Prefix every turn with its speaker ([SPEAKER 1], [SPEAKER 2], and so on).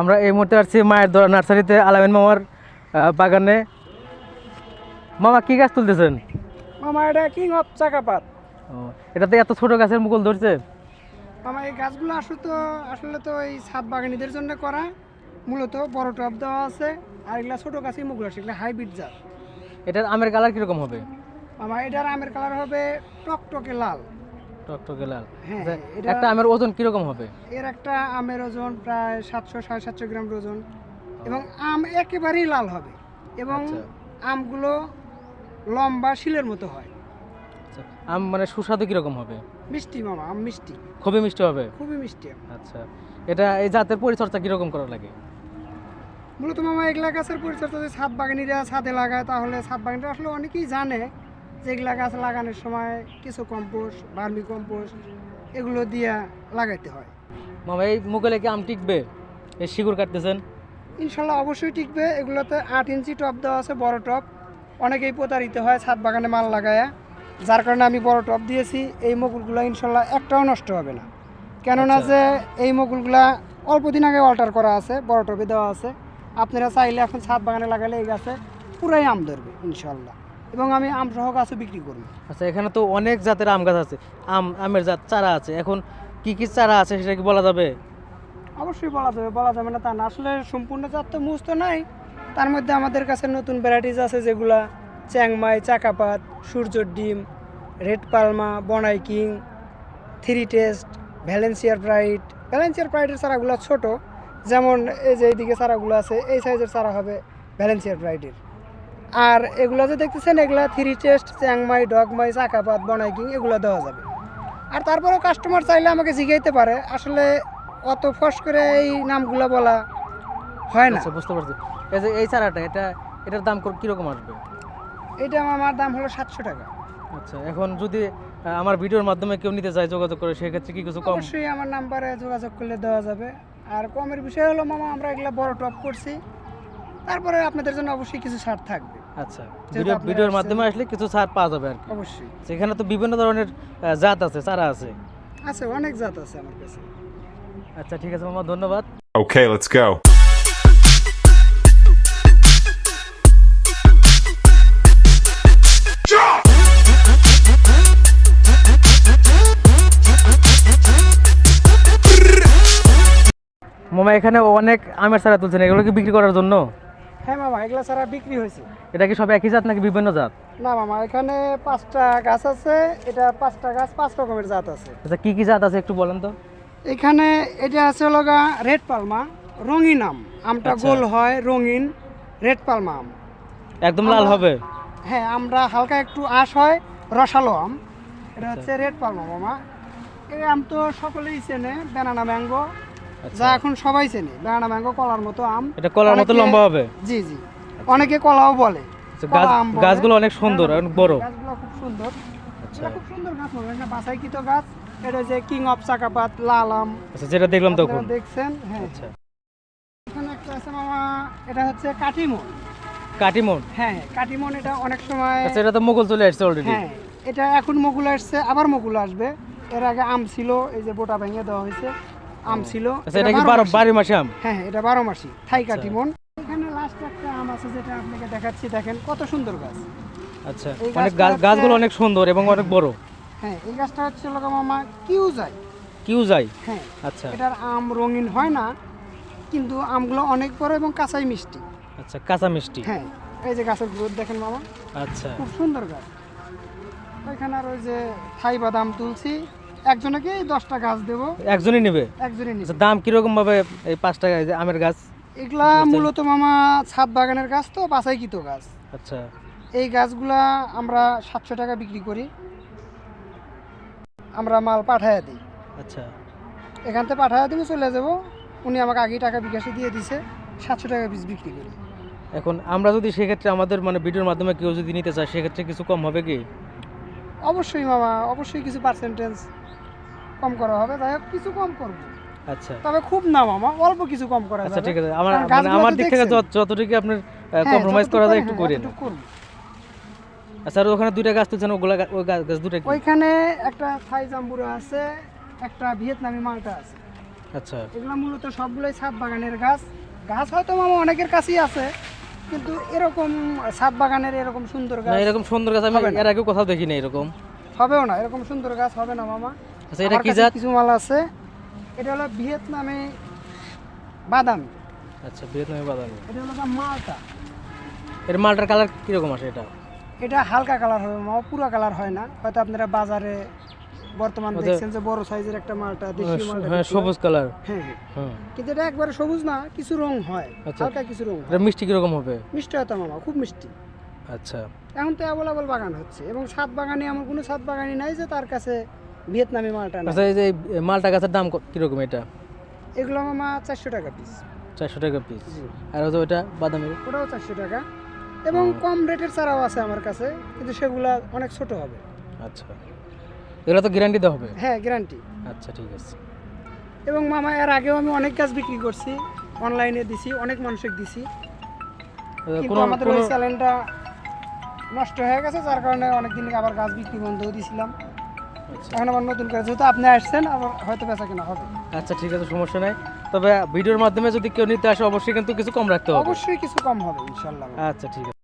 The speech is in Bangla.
[SPEAKER 1] আমরা এই মুহূর্তে আসছি মায়ের দোয়া নার্সারিতে আলামিন মামার বাগানে। মামা কি গাছ তুলতেছেন?
[SPEAKER 2] মামা এটা কিং অফ চাকাপাত।
[SPEAKER 1] ও, এটাতে এত ছোট গাছের মুকুল ধরছে?
[SPEAKER 2] মামা এই গাছগুলো আসলে তো আসলে তো এই ছাদ বাগানীদের জন্য করা। মূলত বড় টব দেওয়া আছে আর এগুলা ছোট গাছই মুগুলো সেগুলো হাইব্রিড জাত।
[SPEAKER 1] এটার আমের কালার কীরকম হবে?
[SPEAKER 2] মামা এটার আমের কালার হবে টকটকে লাল।
[SPEAKER 1] টকটকে লাল
[SPEAKER 2] হ্যাঁ, এটা-
[SPEAKER 1] একটা আমের ওজন কীরকম হবে?
[SPEAKER 2] এর একটা আমের ওজন প্রায় সাতশো সাড়ে সাতশো গ্রাম ওজন। এবং আম একেবারেই লাল হবে এবং
[SPEAKER 1] আচ্ছা।
[SPEAKER 2] আমগুলো লম্বা শিলের মতো হয়।
[SPEAKER 1] আচ্ছা, আম মানে সুস্বাদু কীরকম হবে?
[SPEAKER 2] মিষ্টি মামা আম মিষ্টি।
[SPEAKER 1] খুবই মিষ্টি হবে?
[SPEAKER 2] খুবই মিষ্টি আম।
[SPEAKER 1] আচ্ছা এটা এই জাতের পরিচর্যা কীরকম করা লাগে?
[SPEAKER 2] মূলত মামা এগুলা গাছের পরিচর্যা যদি ছাদ বাগানিরা ছাদে লাগায় তাহলে ছাদ বাগানিরা আসলে অনেকেই জানে যে এগুলা গাছ লাগানোর সময় কিছু কম্পোস্ট ভার্মি কম্পোস্ট এগুলো দিয়ে লাগাইতে হয়।
[SPEAKER 1] মামা এই মুকুলে কি আম টিকবে? এই শিকড় কাটতেছেন?
[SPEAKER 2] ইনশাল্লাহ অবশ্যই টিকবে। এগুলোতে আট ইঞ্চি টপ দেওয়া আছে বড় টপ। অনেকেই প্রতারিত হয় ছাদ বাগানে মাল লাগায়া। যার কারণে আমি বড় টপ দিয়েছি। এই মুকুলগুলো ইনশাল্লাহ একটাও নষ্ট হবে না। কেননা
[SPEAKER 1] আচ্ছা।
[SPEAKER 2] যে এই মুকুলগুলা অল্প দিন আগে অল্টার করা আছে বড় টপে দেওয়া আছে। আপনারা চাইলে এখন ছাদ বাগানে লাগালে এই গাছে পুরাই আম ধরবে ইনশাল্লাহ। এবং আমি আম সহ গাছও বিক্রি করি
[SPEAKER 1] আচ্ছা এখানে তো অনেক জাতের আম গাছ আছে। আম আমের জাত চারা আছে। এখন কি কি চারা আছে সেটা কি বলা যাবে?
[SPEAKER 2] অবশ্যই বলা যাবে বলা যাবে না তা না। আসলে সম্পূর্ণ জাত তো মুজ তো নাই। তার মধ্যে আমাদের কাছে নতুন ভ্যারাইটিস আছে যেগুলা চ্যাংমাই চাকাপাত সূর্যর ডিম রেড পালমা বনাই কিং থ্রি টেস্ট ভ্যালেন্সিয়ার ব্রাইট। ভ্যালেন্সিয়ার ব্রাইটের চারাগুলো ছোট। যেমন এই যে এইদিকে চারাগুলো আছে এই সাইজের চারা হবে ভ্যালেন্সিয়ার ব্রাইটের। আর এগুলো যে দেখতেছেন এগুলা থ্রি টেস্ট চ্যাংমাই ডগমাই চাকাপাত বনাই কিং এগুলো দেওয়া যাবে। আর তারপরেও কাস্টমার চাইলে আমাকে জিগাইতে পারে। আসলে অত ফস করে এই নামগুলো বলা হয় না।
[SPEAKER 1] আচ্ছা বুঝতে পারছি। এই যে এই চারাটা এটা এটার দাম কীরকম আসবে?
[SPEAKER 2] এটা আমার দাম হলো সাতশো টাকা।
[SPEAKER 1] আচ্ছা এখন যদি আমার ভিডিওর মাধ্যমে কেউ নিতে চায় যোগাযোগ করে সেক্ষেত্রে কি কিছু কম?
[SPEAKER 2] অবশ্যই আমার নাম্বারে যোগাযোগ করলে দেওয়া যাবে। আর কমের বিষয় হলো মামা আমরা এগুলো বড় টপ করছি। তারপরে আপনাদের জন্য অবশ্যই কিছু ছাড় থাকবে।
[SPEAKER 1] আচ্ছা ভিডিও ভিডিওর মাধ্যমে আসলে কিছু ছাড় পাওয়া যাবে আর কি।
[SPEAKER 2] অবশ্যই।
[SPEAKER 1] সেখানে তো বিভিন্ন ধরনের জাত আছে চারা আছে।
[SPEAKER 2] আছে অনেক জাত আছে আমার কাছে।
[SPEAKER 1] আচ্ছা ঠিক আছে মামা ধন্যবাদ।
[SPEAKER 3] Okay, let's go.
[SPEAKER 1] মামা এখানে অনেক আমের চারা তুলছেন এগুলো কি বিক্রি করার জন্য?
[SPEAKER 2] হ্যাঁ মামা এগুলো ছাড়া বিক্রি হয়েছে।
[SPEAKER 1] এটা কি সব একই জাত নাকি বিভিন্ন জাত?
[SPEAKER 2] না মামা এখানে পাঁচটা গাছ আছে এটা পাঁচটা গাছ পাঁচ রকমের জাত আছে।
[SPEAKER 1] আচ্ছা কি কি জাত আছে একটু বলেন তো?
[SPEAKER 2] এখানে এটা আছে হলো রেড পালমা রঙিন আম। আমটা
[SPEAKER 1] আচ্ছা।
[SPEAKER 2] গোল হয় রঙিন রেড পালমা আম।
[SPEAKER 1] একদম লাল হবে?
[SPEAKER 2] হ্যাঁ আমরা হালকা একটু আঁশ হয় রসালো আম। এটা হচ্ছে রেড পালমা মামা। এই আম তো সকলেই চেনে ব্যানানা ম্যাঙ্গো
[SPEAKER 1] আচ্ছা।
[SPEAKER 2] যা এখন সবাই চেনে ব্যানানা ম্যাঙ্গো কলার মতো আম।
[SPEAKER 1] এটা কলার মতো লম্বা হবে?
[SPEAKER 2] জি জি। অনেকে কলাও বলে।
[SPEAKER 1] আচ্ছা। গাছগুলো অনেক সুন্দর অনেক বড়।
[SPEAKER 2] গাছগুলো খুব সুন্দর।
[SPEAKER 1] আচ্ছা।
[SPEAKER 2] খুব সুন্দর গাছ মামা এটা বাসাইকৃত গাছ। এটা হচ্ছে কিং অফ চাকাপাত লাল আম।
[SPEAKER 1] আচ্ছা যেটা দেখলাম তখন।
[SPEAKER 2] দেখছেন হ্যাঁ।
[SPEAKER 1] আচ্ছা।
[SPEAKER 2] এখানে একটা আছে মামা এটা হচ্ছে কাঠিমন
[SPEAKER 1] কাটিমন?
[SPEAKER 2] হ্যাঁ হ্যাঁ, কাটিমন এটা অনেক সময়
[SPEAKER 1] আচ্ছা এটা তো মুকুল চলে আসছে অলরেডি
[SPEAKER 2] হ্যাঁ এটা এখন মুকুল আসছে আবার মুকুল আসবে। এর আগে আম ছিল এই যে বোটা ভেঙে দেওয়া হয়েছে। আম ছিল
[SPEAKER 1] আচ্ছা এটা কি
[SPEAKER 2] বারো
[SPEAKER 1] বারো
[SPEAKER 2] মাসি।
[SPEAKER 1] বাড়ি মাসে আম?
[SPEAKER 2] হ্যাঁ হ্যাঁ, এটা বারো মাসি। থাই
[SPEAKER 1] আচ্ছা।
[SPEAKER 2] কাটিমন এখানে লাস্ট একটা আম আছে যেটা আপনাকে দেখাচ্ছি দেখেন কত সুন্দর গাছ।
[SPEAKER 1] আচ্ছা অনেক গাছ- গাছগুলো অনেক সুন্দর এবং অনেক বড়।
[SPEAKER 2] হ্যাঁ এই গাছটা হচ্ছে লোকা মামা কিউ যায়
[SPEAKER 1] কিউ যায়
[SPEAKER 2] হ্যাঁ
[SPEAKER 1] আচ্ছা।
[SPEAKER 2] এটার আম রঙিন হয় না কিন্তু আমগুলো অনেক বড় এবং কাঁচাই মিষ্টি।
[SPEAKER 1] আচ্ছা কাঁচা মিষ্টি।
[SPEAKER 2] হ্যাঁ এই যে গাছের গ্রোথ দেখেন মামা।
[SPEAKER 1] আচ্ছা।
[SPEAKER 2] খুব সুন্দর গাছ। ওইখানে আর ওই যে থাই বাদাম তুলছি। একজনকে দশটা গাছ দেবো?
[SPEAKER 1] একজনই নেবে?
[SPEAKER 2] একজনই নিচ্ছে
[SPEAKER 1] আচ্ছা দাম কীরকম ভাবে এই পাঁচ টাকা আমের গাছ?
[SPEAKER 2] এগুলা মূলত মামা ছাদ বাগানের গাছ তো বাছাইকৃত গাছ।
[SPEAKER 1] আচ্ছা।
[SPEAKER 2] এই গাছগুলা আমরা সাতশো টাকা বিক্রি করি। আমরা মাল পাঠাইয়া দিই।
[SPEAKER 1] আচ্ছা।
[SPEAKER 2] এখান থেকে পাঠাইয়া দিব চলে যাব। উনি আমাকে আগেই টাকা বিকাশে দিয়ে দিছে সাতশো টাকা পিস বিক্রি করি।
[SPEAKER 1] এখন আমরা যদি সেক্ষেত্রে আমাদের মানে ভিডিওর মাধ্যমে কেউ যদি নিতে চায় সেক্ষেত্রে কিছু কম হবে কি?
[SPEAKER 2] অবশ্যই মামা অবশ্যই কিছু পার্সেন্টেজ কম করা হবে। হোক কিছু কম করব।
[SPEAKER 1] আচ্ছা।
[SPEAKER 2] তবে খুব না মামা অল্প কিছু কম করা
[SPEAKER 1] আচ্ছা ঠিক আছে। আমার মানে আমার দিক থেকে যতটুকু আপনার
[SPEAKER 2] হ্যাঁ,
[SPEAKER 1] কম্প্রোমাইজ করা যায় একটু করেন আচ্ছা আর ওখানে দুইটা গাছ তুলছেন ওগুলা ওই গাছ দুটা
[SPEAKER 2] ওইখানে একটা থাই জাম্বুরা আছে একটা ভিয়েতনামি মালটা আছে।
[SPEAKER 1] আচ্ছা।
[SPEAKER 2] এগুলো মূলত সবগুলোই ছাদ বাগানের গাছ। গাছ হয়তো মামা অনেকের কাছেই আছে কিন্তু এরকম ছাদ বাগানের এরকম সুন্দর গাছ
[SPEAKER 1] এরকম সুন্দর গাছ আমি এর আগেও কোথাও দেখিনি এরকম।
[SPEAKER 2] হবেও না এরকম সুন্দর গাছ হবে না মামা।
[SPEAKER 1] আচ্ছা এটা কি জাত?
[SPEAKER 2] কিছু মাল আছে। এটা হলো ভিয়েতনামে বাদাম।
[SPEAKER 1] আচ্ছা ভিয়েতনামি বাদামি।
[SPEAKER 2] এটা হলো মালটা।
[SPEAKER 1] এর মালটার কালার কীরকম আসে এটা?
[SPEAKER 2] এটা হালকা কালার হবে মামা পুরো কালার হয় না। হয়তো আপনারা বাজারে বর্তমান দেখছেন যে বড় সাইজের একটা মালটা দেশি মালটা
[SPEAKER 1] হ্যাঁ সবুজ কালার
[SPEAKER 2] হ্যাঁ হ্যাঁ। কিন্তু এটা একবারে সবুজ না কিছু রং হয়
[SPEAKER 1] আচ্ছা।
[SPEAKER 2] হালকা কিছু রং
[SPEAKER 1] এটা মিষ্টি কীরকম হবে?
[SPEAKER 2] মিষ্টি হতো মামা খুব মিষ্টি।
[SPEAKER 1] আচ্ছা।
[SPEAKER 2] এখন তো অ্যাভেলেবল বাগান হচ্ছে এবং সাত বাগানে এমন কোনো সাত বাগানই নাই যে তার কাছে ভিয়েতনামি মালটা
[SPEAKER 1] আচ্ছা এই যে মালটা গাছের দাম ক- কীরকম এটা?
[SPEAKER 2] এগুলো মামা চারশো টাকা পিস
[SPEAKER 1] চারশো টাকা পিস আর হচ্ছে ওইটা বাদামের?
[SPEAKER 2] ওটাও চারশো টাকা। এবং কম রেটের চারাও আছে আমার কাছে কিন্তু সেগুলা অনেক ছোট হবে।
[SPEAKER 1] আচ্ছা। এগুলো তো গ্যারান্টি দেওয়া হবে?
[SPEAKER 2] হ্যাঁ গ্যারান্টি
[SPEAKER 1] আচ্ছা ঠিক আছে।
[SPEAKER 2] এবং মামা এর আগেও আমি অনেক গাছ বিক্রি করছি অনলাইনে দিছি অনেক মানুষকে দিছি। কিন্তু
[SPEAKER 1] কোনো
[SPEAKER 2] আমাদের ওই চ্যানেলটা নষ্ট হয়ে গেছে যার কারণে অনেক অনেকদিন আবার গাছ বিক্রি বন্ধও দিছিলাম
[SPEAKER 1] আচ্ছা।
[SPEAKER 2] এখন আবার নতুন করে যেহেতু আপনি আসছেন আবার হয়তো বেচা কেনা হবে।
[SPEAKER 1] আচ্ছা ঠিক আছে সমস্যা নাই। তবে ভিডিওর মাধ্যমে যদি কেউ নিতে আসে অবশ্যই কিন্তু কিছু কম রাখতে হবে।
[SPEAKER 2] অবশ্যই কিছু কম হবে ইনশাল্লাহ।
[SPEAKER 1] আচ্ছা ঠিক আছে।